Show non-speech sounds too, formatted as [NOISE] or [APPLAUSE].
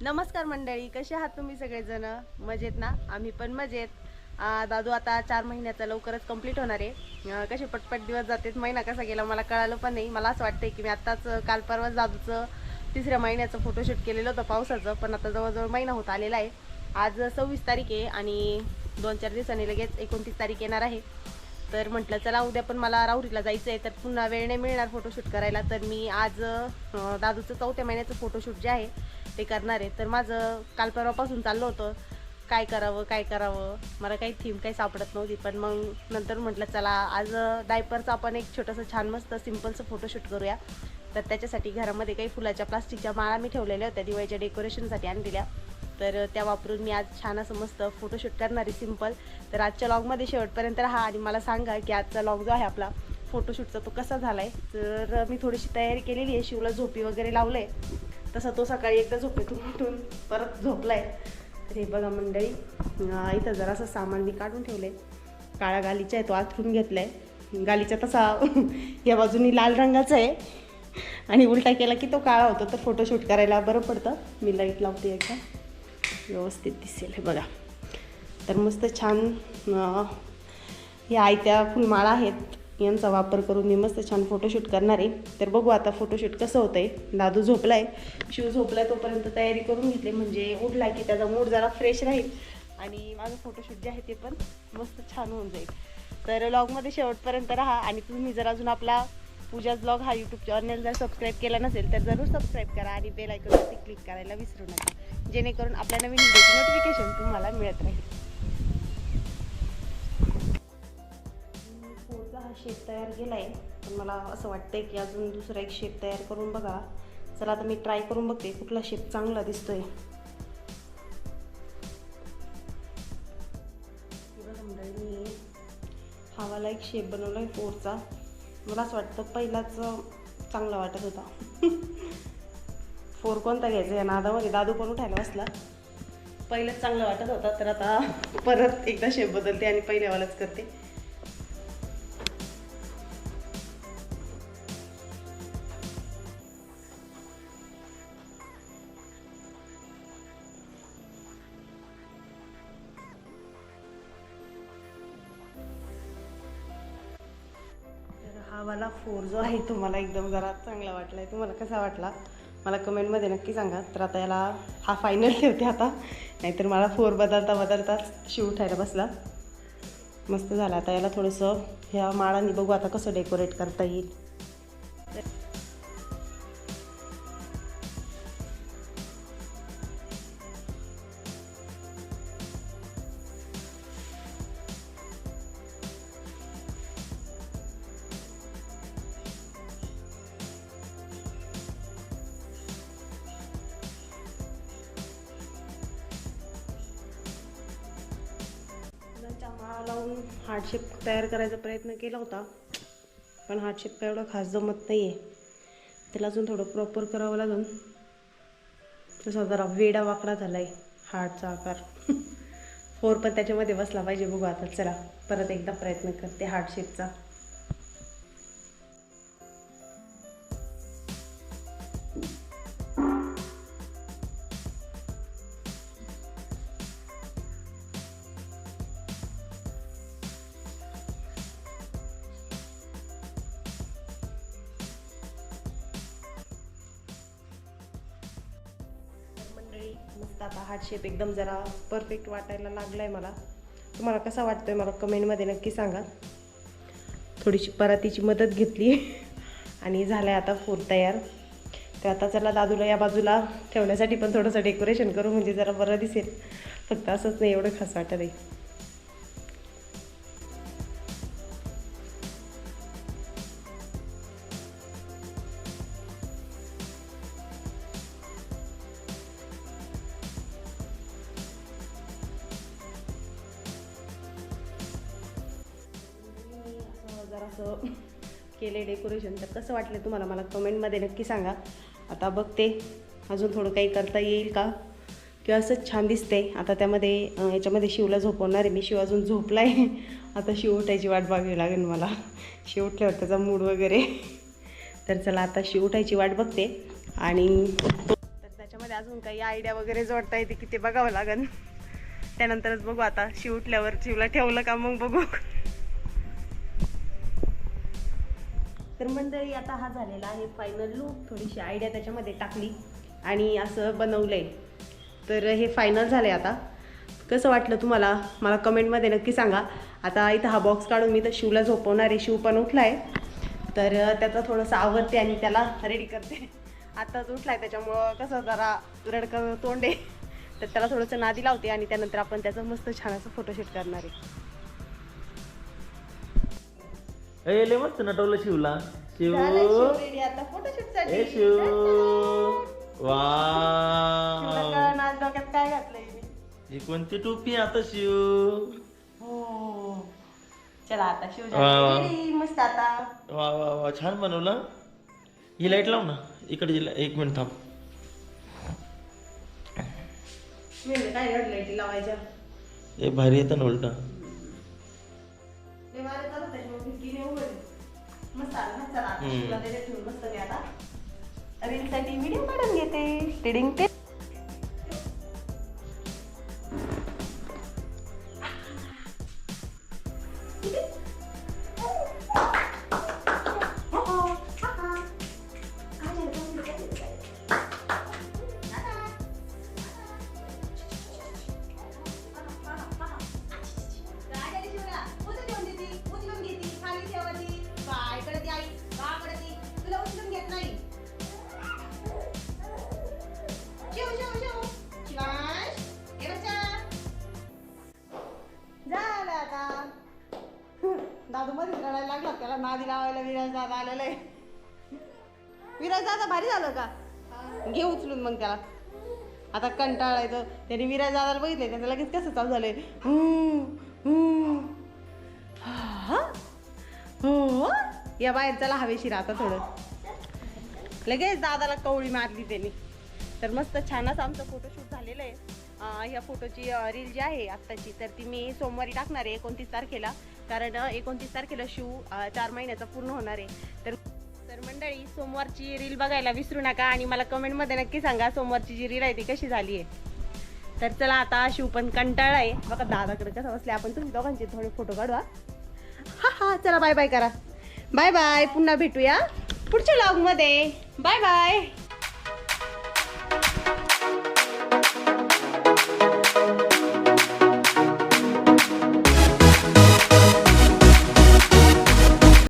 नमस्कार मंडळी कसे आहात तुम्ही सगळेजण? मजेत ना? आम्ही पण मजेत. दादू आता चार महिन्याचा लवकरच कंप्लीट होणार आहे. कसे पटपट दिवस जातात महिना कसा गेला मला कळालं पण नाही. मला असं वाटतंय की मी आत्ताच काल परवा दादूचं तिसऱ्या महिन्याचं फोटोशूट केलेलं होतं पावसाचं पण आता जवळजवळ महिना होत आलेला आहे. आज सव्वीस तारीख आहे आणि दोन चार दिवसांनी लगेच एकोणतीस तारीख येणार आहे. तर म्हटलं चला उद्या पण मला राहुरीला जायचं आहे तर पुन्हा वेळ नाही मिळणार फोटोशूट करायला. तर मी आज दादूचं चौथ्या महिन्याचं फोटोशूट जे आहे ते करणार आहे. तर माझं काल परवापासून चाललं होतं. काय करावं काय करावं? मला काही थीम काही सापडत नव्हती. पण मग नंतर म्हटलं चला आज डायपरचं आपण एक छोटंसं छान मस्त सिम्पलचं फोटोशूट करूया. तर त्याच्यासाठी घरामध्ये काही फुलाच्या प्लास्टिकच्या माळा मी ठेवलेल्या होत्या. दिवाळीच्या डेकोरेशनसाठी आणलेल्या. तर त्या वापरून मी आज छान असं मस्त फोटोशूट करणार आहे सिंपल तर आजच्या लॉगमध्ये शेवटपर्यंत राहा आणि मला सांगा की आजचा लॉग जो आहे आपला फोटोशूटचा तो कसा झाला आहे तर मी थोडीशी तयारी केलेली आहे. शिवला झोपी वगैरे लावलं आहे तसा तो सकाळी एकदा झोपेतून उठून परत झोपला आहे तर हे बघा मंडळी इथं जरासं सामान मी काढून ठेवलं आहे काळा गालीचा आहे तो आथरून घेतला आहे गालीचा तसा [LAUGHS] या बाजूनी लाल रंगाचा आहे. आणि उलटा केला की तो काळा होतो तर फोटोशूट करायला बरं पडतं. मी लाइट लावते एकदा. व्यवस्थित दिसेल हे बघा. तर मस्त छान या आयत्या फुलमाळा आहेत. यांचा वापर करून मी मस्त छान फोटोशूट करणार आहे. तर बघू आता फोटोशूट कसं होतं आहे दादू झोपला आहे शिव झोपला आहे तोपर्यंत तयारी करून घेतली म्हणजे उठला की त्याचा मूड जरा फ्रेश राहील. आणि माझं फोटोशूट जे आहे ते पण मस्त छान होऊन जाईल. तर लॉगमध्ये शेवटपर्यंत राहा. आणि तुम्ही जर अजून आपला पूजा ब्लॉग हा यूट्यूब चॅनल जर सबस्क्राईब केला नसेल तर जरूर सबस्क्राईब करा आणि बेल आयकॉनवरती क्लिक करायला विसरू नका. जेणेकरून आपल्या नवीन व्हिडिओची नोटिफिकेशन तुम्हाला मिळत राहील. शेप तयार केला आहे पण मला असं वाटतंय की अजून दुसरा एक शेप तयार करून बघा. चला आता मी ट्राय करून बघते कुठला शेप चांगला दिसतो आहे बघा मंडळी, मी हा एक शेप बनवला आहे फोरचा मला असं वाटतं पहिलाच चांगला वाटत होता. [LAUGHS] फोर कोणता घ्यायचा? या नादामध्ये दादू पण उठायला बसला. पहिलंच चांगलं वाटत होता तर आता परत एकदा शेप बदलते आणि पहिल्यावालाच करते. वाला फोर जो आहे तो मला एकदम जरा चांगला वाटला आहे तुम्हाला कसा वाटला? मला कमेंटमध्ये नक्की सांगा. तर आता याला हा फायनल ठेवते आता. नाहीतर मला फोर बदलता बदलताच शिव उठायला बसला. मस्त झाला. आता याला थोडंसं ह्या माळांनी बघू आता कसं डेकोरेट करता येईल. लावून हार्डशेप तयार करायचा प्रयत्न केला होता. पण हार्डशेप काय एवढं खास जमत नाही आहे त्याला अजून थोडं प्रॉपर करावं लागेल. तसा जरा वेडा वाकडा झाला आहे हार्टचा आकार. [LAUGHS] फोर पण त्याच्यामध्ये बसला पाहिजे बघू आता चला. परत एकदा प्रयत्न करते हार्डशेपचा. मस्त आता हार्ट शेप एकदम जरा परफेक्ट वाटायला लागला आहे मला. तुम्हाला कसा वाटतोय मला कमेंटमध्ये नक्की सांगा. थोडीशी परातीची मदत घेतली. [LAUGHS] आणि झालं आहे आता फोर तयार. तर आता चला दादूला या बाजूला ठेवण्यासाठी पण थोडंसं डेकोरेशन करू म्हणजे जरा बरं दिसेल. फक्त असंच नाही एवढं खास वाटत आहे असं केले डेकोरेशन तर कसं वाटलं तुम्हाला? मला कमेंटमध्ये नक्की सांगा. आता बघते. अजून थोडं काही करता येईल का? किंवा असंच छान दिसते. आता त्यामध्ये याच्यामध्ये शिवला झोपवणार आहे. मी शिव अजून झोपला आहे [LAUGHS] आता शिव उठायची वाट बघावी लागेल मला. शिव उठल्यावर त्याचा मूड वगैरे. तर चला आता शिव उठायची वाट बघते. आणि तर त्याच्यामध्ये अजून काही आयडिया वगैरे जोडता येते की ते बघावं लागेल. त्यानंतरच बघू आता. शिव उठल्यावर शिवला ठेवलं का? मग बघू. मंडळी आता हा झालेला आहे फायनल लूक थोडीशी आयडिया त्याच्यामध्ये टाकली आणि असं बनवलं आहे तर हे फायनल झालं आहे आता. कसं वाटलं तुम्हाला? मला कमेंटमध्ये नक्की सांगा. आता इथं हा बॉक्स काढून मी तर शिवला झोपवणार आहे. शिव पण उठला आहे तर त्याचं थोडंसं आवडते आणि त्याला रेडी करते. आताच आहे त्याच्यामुळं कसं जरा रडकं तोंड आहे. तर त्याला थोडंसं नादी लावते आणि त्यानंतर आपण त्याचं मस्त छान असं फोटोशूट करणार आहे. ए लय मस्त नटवलं शिवला. शिव. झालंय शिव ready आता. फोटोशूटसाठी. ए शिव. वा. कळलं आज डोक्यात काय घातलंय? मी ही कोणती टोपी आता शिव? हो. चला आता शिव वा, मस्त आता. वा वा वा. छान बनवलं. ही लाइट लाव ना. इकडे जी ला- एक मिनिट थांब. मी म्हणलं काय ती लावायच्या ए भारी येतं ना उलट. आहे, मस्त आलं ना चला ठेवून मस्त मी आता. रीलसाठी व्हिडिओ काढून घेते. टिडिंग ते त्याला लावायला विराज दादा आलेलं आहे. विराज दादा भारी झालं का? घे उचलून मग त्याला. आता कंटाळा येतो. त्याने विराज दादाला बघितलंय. त्यांना लगेच कसं चालू झालंय. हा? हो. या बाहेर चला हवेशीर आता थोडं. लगेच दादाला कवळी मारली त्याने. तर मस्त छानच आमचं फोटोशूट झालेलं आहे. या ह्या फोटोची रील जी आहे आत्ताची तर ती मी सोमवारी टाकणार आहे एकोणतीस तारखेला. कारण एकोणतीस तारखेला शिव चार महिन्याचा पूर्ण होणार आहे. तर तर मंडळी सोमवारची रील बघायला विसरू नका आणि मला कमेंटमध्ये नक्की सांगा सोमवारची जी रील आहे ती कशी झाली आहे. तर चला आता शिव पण कंटाळा आहे. बघा दादाकडे कसं बसले. आपण तुम्ही दोघांचे थोडे फोटो काढवा हा. हा चला बाय बाय करा. बाय बाय पुन्हा भेटूया पुढच्या लॉगमध्ये बाय बाय